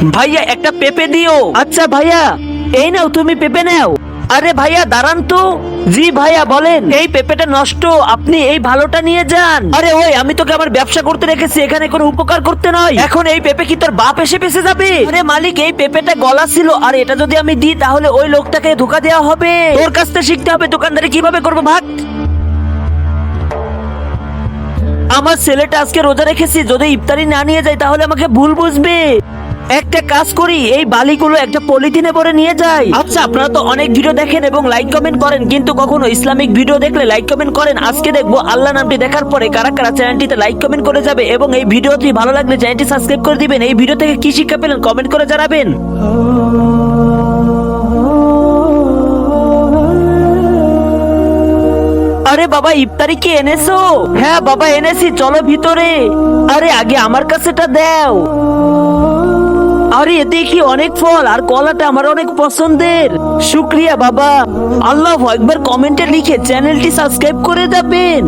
ভাইয়া, একটা পেপে দিও। আচ্ছা ভাইয়া, এই নাও, তুমি পেপে নাও। আরে ভাইয়া, দাঁড়ান তো। জি ভাইয়া, বলেন। এই পেঁপেটা নষ্ট, আপনি এই ভালোটা নিয়ে যান। আরে ওই, আমি তোকে আমার ব্যবসা করতে রেখেছি, এখানে কোনো উপকার করতে নয়। এখন এই পেঁপে কি তোর বাপ এসে পেছে যাবে? আরে মালিক, এই পেঁপেটা গলা ছিল, আর এটা যদি আমি দিই, তাহলে ওই লোকটাকে ধোকা দেওয়া হবে। তোর কাছ থেকে শিখতে হবে, দোকানদারি কীভাবে করব, ভাগ। আমার ছেলেটা আজকে রোজা রেখেছি, যদি ইফতারি না নিয়ে যায়, তাহলে আমাকে ভুল বুঝবে। একটা কাজ করি, এই বালিগুলো একটা পলিথিনে ভরে নিয়ে যাই। আচ্ছা আপনারা তো অনেক ভিডিও দেখেন এবং লাইক কমেন্ট করেন, কিন্তু কখনো ইসলামিক ভিডিও দেখলে লাইক কমেন্ট করেন। আজকে দেখব আল্লাহ নামটি দেখার পরে কারা কারা চ্যানেলটিতে লাইক কমেন্ট করে যাবে এবং এই ভিডিওটি ভালো লাগলে চ্যানেলটি সাবস্ক্রাইব করে দিবেন। এই ভিডিও থেকে কি শিক্ষা পেলেন কমেন্ট করে জানাবেন। আরে বাবা, ইফতারি কি এনেছো? হ্যাঁ বাবা, এনেছি, চলো ভিতরে। আরে, আগে আমার কাছেটা দাও। আরে, দেখি অনেক ফল আর কলাটা আমার অনেক পছন্দের। শুক্রিয়া বাবা। আল্লাহ একবার কমেন্টে লিখে চ্যানেলটি সাবস্ক্রাইব করে দেবেন